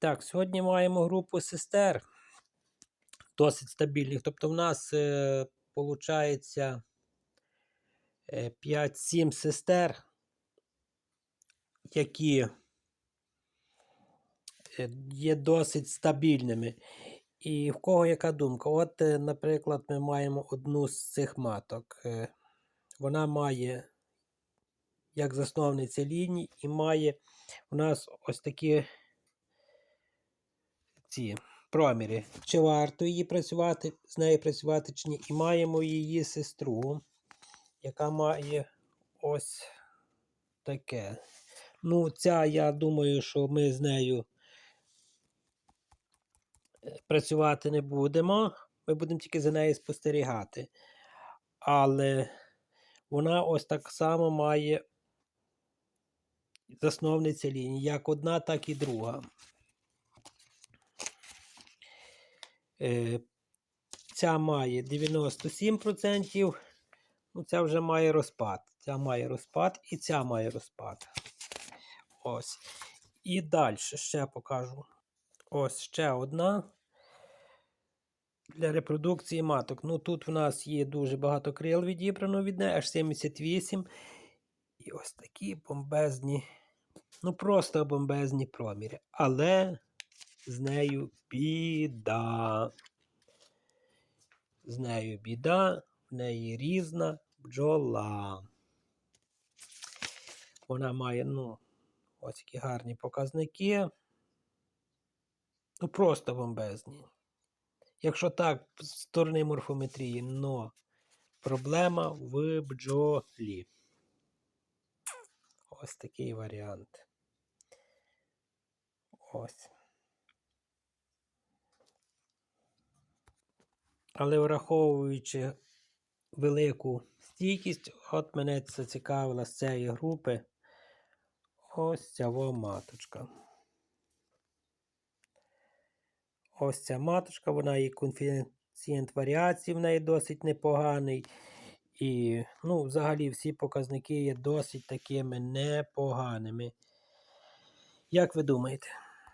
Так, сьогодні маємо групу сестер досить стабільних. Тобто, в нас е, виходить 5-7 сестер, які е, є досить стабільними. І в кого яка думка? От, е, наприклад, ми маємо одну з цих маток. Е, Вона має як засновниця ліній, і має у нас ось такі ці проміри. Чи варто її працювати, з нею працювати чи ні. І маємо її сестру, яка має ось таке. Ну, ця, я думаю, що ми з нею е, працювати не будемо. Ми будемо тільки за нею спостерігати. Але вона ось так само має засновниця лінії, як одна, так і друга. Е, Ця має 97%, ну ця вже має розпад. Ця має розпад і ця має розпад. Ось. І далі ще покажу. Ось ще одна. Для репродукції маток. Ну тут в нас є дуже багато крил відібрано від неї, аж 78. І ось такі бомбезні, ну просто бомбезні проміри. Але з нею біда. З нею біда, в неї різна бджола. Вона має, ну, ось такі гарні показники. Ну, просто бомбезні. Якщо так, з сторони морфометрії, но проблема в бджолі. Ось такий варіант. Ось. Але враховуючи велику стійкість, от мене це цікавила з цієї групи. Ось ця маточка. Ось ця маточка, вона і коефіцієнт варіації в неї досить непоганий. І, ну, взагалі, всі показники є досить такими непоганими. Як ви думаєте?